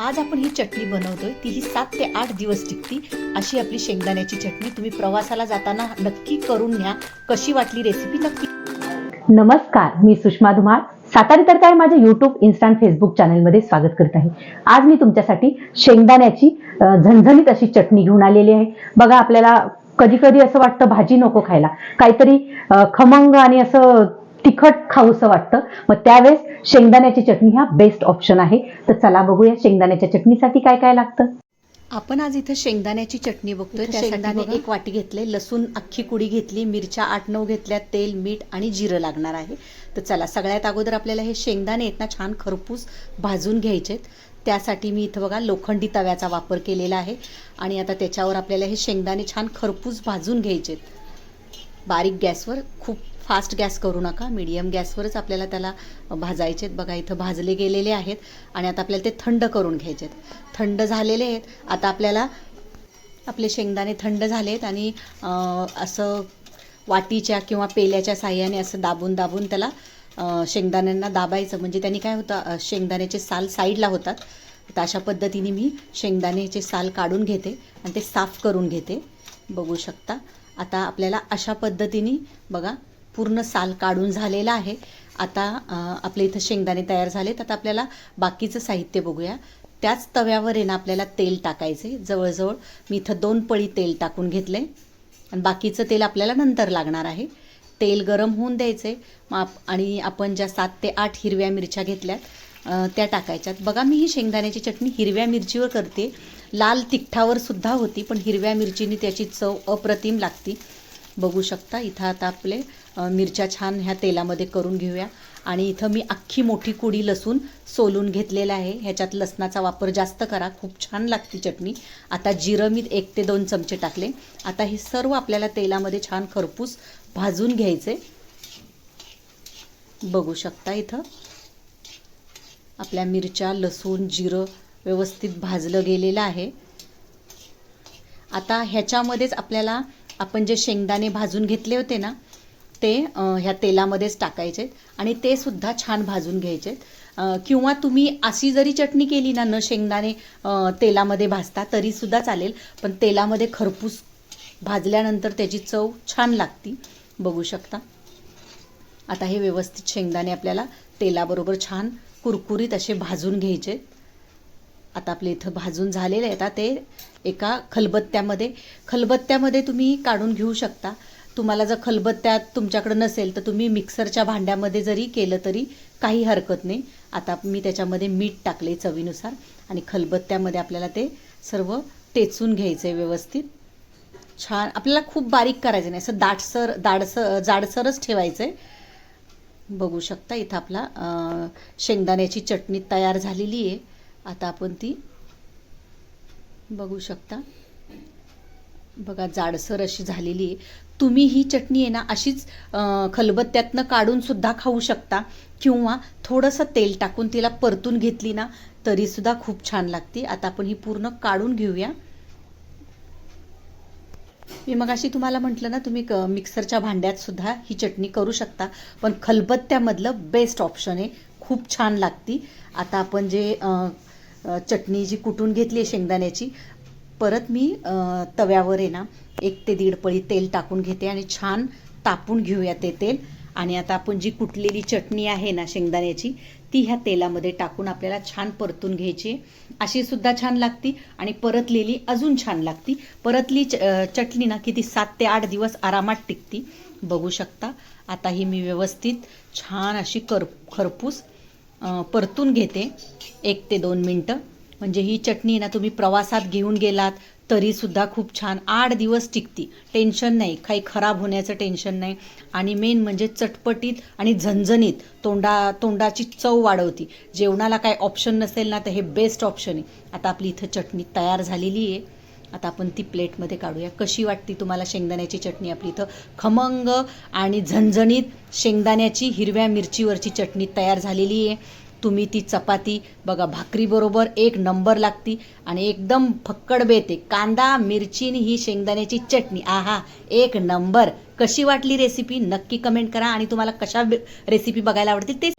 आज आपण ही चटणी बनवतोय. ती ही सात ते आठ दिवस टिकती. अशी आपली शेंगदाण्याची चटणी. तुम्ही प्रवासाला जाताना नक्की करून घ्या. कशी वाटली रेसिपी नक्की? नमस्कार मी सुषमा धुमाळ. सातारी तर काय माझ्या युट्यूब इन्स्टा फेसबुक चॅनलमध्ये स्वागत करत आहे. आज मी तुमच्यासाठी शेंगदाण्याची झणझणीत अशी चटणी घेऊन आलेली आहे. बघा आपल्याला कधी कधी असं वाटतं भाजी नको खायला. काहीतरी खमंग आणि असं तिखट खाऊसं वाटतं. मग त्यावेळेस शेंगदाण्याची चटणी हा बेस्ट ऑप्शन आहे. तर चला बघूया शेंगदाण्याच्या चटणीसाठी काय काय लागतं. आपण आज इथं शेंगदाण्याची चटणी बघतोय. त्यासाठी शेंगदाणे एक वाटी घेतले लसूण अख्खी कुडी घेतली मिरच्या आठ नऊ घेतल्या तेल मीठ आणि जिरं लागणार आहे. तर चला सगळ्यात अगोदर आपल्याला हे शेंगदाणे आहेत ना छान खरपूस भाजून घ्यायचेत त्यासाठी मी इथं बघा लोखंडी तव्याचा वापर केलेला आहे. आणि आता त्याच्यावर आपल्याला हे शेंगदाणे छान खरपूस भाजून घ्यायचेत बारीक गॅसवर खूप फास्ट गॅस करू नका मीडियम गॅसवरच आपल्याला त्याला भाजायचे आहेत. बघा इथं भाजले गेलेले आहेत आणि आता आपल्याला ते थंड करून घ्यायचे आहेत. थंड झालेले आहेत. आता आपल्याला आपले शेंगदाणे थंड झाले आहेत आणि असं वाटीच्या किंवा पेल्याच्या साह्याने असं दाबून दाबून त्याला शेंगदाण्यांना दाबायचं. म्हणजे त्यांनी काय होतं शेंगदाण्याचे साल साईडला होतात. तर अशा पद्धतीने मी शेंगदाण्याचे साल काढून घेते आणि ते साफ करून घेते. बघू शकता. आता आपल्याला अशा पद्धतीने बघा पूर्ण साल काढून झालेला आहे. आता आपल्या इथं शेंगदाणे तयार झालेत. आता आपल्याला बाकीचं साहित्य बघूया. त्याच तव्यावर आहे ना आपल्याला तेल टाकायचे. जवळजवळ मी इथं दोन पळी तेल टाकून घेतले आणि बाकीचं तेल आपल्याला नंतर लागणार आहे. तेल गरम होऊन द्यायचे मग आप- आणि आपण ज्या सात ते आठ हिरव्या मिरच्या घेतल्यात त्या टाकायच्यात. बघा मी ही शेंगदाण्याची चटणी हिरव्या मिरचीवर करते. लाल तिखटावर सुद्धा होती पण हिरव्या मिरचीने त्याची चव अप्रतिम लागती. बघू शकता इथं आता आपले मिरच्या छान ह्या तेलामध्ये करून घेऊया. आणि इथं मी अख्खी मोठी कुडी लसूण सोलून घेतलेला आहे. ह्याच्यात लसणाचा वापर जास्त करा. खूप छान लागते चटणी. आता जिरं मी एक ते दोन चमचे टाकले. आता हे सर्व आपल्याला तेलामध्ये छान खरपूस भाजून घ्यायचे. बघू शकता इथं. आपल्या मिरच्या लसूण जिरं व्यवस्थित भाजलं गेलेलं आहे. आता ह्याच्यामध्येच आपल्याला आपण जे शेंगदाणे भाजून घेतले होते ना ते ह्या तेलामध्येच टाकायचे आणि ते सुद्धा छान भाजून घ्यायचे किंवा तुम्ही अशी जरी चटणी केली ना न शेंगदाणे तेलामध्ये भाजता तरीसुद्धा चालेल. पण तेलामध्ये खरपूस भाजल्यानंतर त्याची चव छान लागती. बघू शकता. आता हे व्यवस्थित शेंगदाणे आपल्याला तेलाबरोबर छान कुरकुरीत असे भाजून घ्यायचे. आता आपले इथं भाजून झालेले आहेत. आता ते एका खलबत्त्यामध्ये खलबत्त्यामध्ये तुम्ही काढून घेऊ शकता. तुम्हाला जर खलबत्त्यात तुमच्याकडं नसेल तर तुम्ही मिक्सरच्या भांड्यामध्ये जरी केलं तरी काही हरकत नाही. आता मी त्याच्यामध्ये मीठ टाकले चवीनुसार आणि खलबत्त्यामध्ये आपल्याला ते सर्व टेचून घ्यायचं आहे व्यवस्थित. छान. आपल्याला खूप बारीक करायचं नाही असं दाटसर दाडसर जाडसरच ठेवायचं आहे बघू शकता इथं आपला शेंगदाण्याची चटणी तयार झालेली आहे. आता आपण ती बघू शकता. बघा जाडसर अशी झालेली आहे. तुम्ही ही चटणी आहे ना अशीच खलबत्त्यातनं काढून सुद्धा खाऊ शकता. किंवा थोडंसं तेल टाकून तिला परतून घेतली ना तरीसुद्धा खूप छान लागते. आता आपण ही पूर्ण काढून घेऊया. मी मग अशी तुम्हाला म्हटलं ना तुम्ही क- मिक्सरच्या भांड्यात सुद्धा ही चटणी करू शकता. पण खलबत्त्यामधलं बेस्ट ऑप्शन आहे. खूप छान लागती. आता आपण जे चटणी जी कुटून घेतली आहे शेंगदाण्याची परत मी तव्यावर आहे ना एक ते दीड पळी तेल टाकून घेते आणि छान तापून घेऊया ते तेल. आणि आता आपण जी कुटलेली चटणी आहे ना शेंगदाण्याची ती ह्या तेलामध्ये टाकून आपल्याला छान परतून घ्यायची. अशी सुद्धा छान लागती आणि परतलेली अजून छान लागती. परतली च चटणी ना किती सात ते आठ दिवस आरामात टिकती. बघू शकता. आता ही मी व्यवस्थित छान अशी कर खरपूस परतून घेते. एक ते दोन मिनटं. म्हणजे ही चटणी ना तुम्ही प्रवासात घेऊन गेलात तरीसुद्धा खूप छान. आठ दिवस टिकती. टेन्शन नाही. काही खराब होण्याचं टेन्शन नाही. आणि मेन म्हणजे चटपटीत आणि झणझणीत तोंडा तोंडाची चव वाढवती. जेवणाला काय ऑप्शन नसेल ना तर हे बेस्ट ऑप्शन आहे. आता आपली इथं चटणी तयार झालेली आहे. आता आपण ती प्लेटमध्ये काढूया. कशी वाटती तुम्हाला शेंगदाण्याची चटणी आपली इथं? खमंग आणि झणझणीत शेंगदाण्याची हिरव्या मिरचीवरची चटणी तयार झालेली आहे. तुम्ही ती चपाती बघा भाकरीबरोबर एक नंबर लागती आणि एकदम फक्कड बेते. कांदा मिरची ही शेंगदाण्याची चटणी. आहा एक नंबर. कशी वाटली रेसिपी नक्की कमेंट करा आणि तुम्हाला कशा रेसिपी बघायला आवडतील ते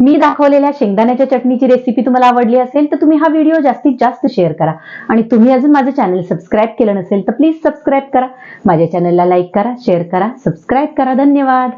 मी दाखवलेल्या शेंगदाण्याच्या चटणीची रेसिपी तुम्हाला आवडली असेल तर तुम्ही हा व्हिडिओ जास्तीत जास्त शेअर करा. आणि तुम्ही अजून माझं चॅनल सबस्क्राईब केलं नसेल तर प्लीज सबस्क्राईब करा. माझ्या चॅनलला लाईक करा शेअर करा सबस्क्राईब करा. धन्यवाद.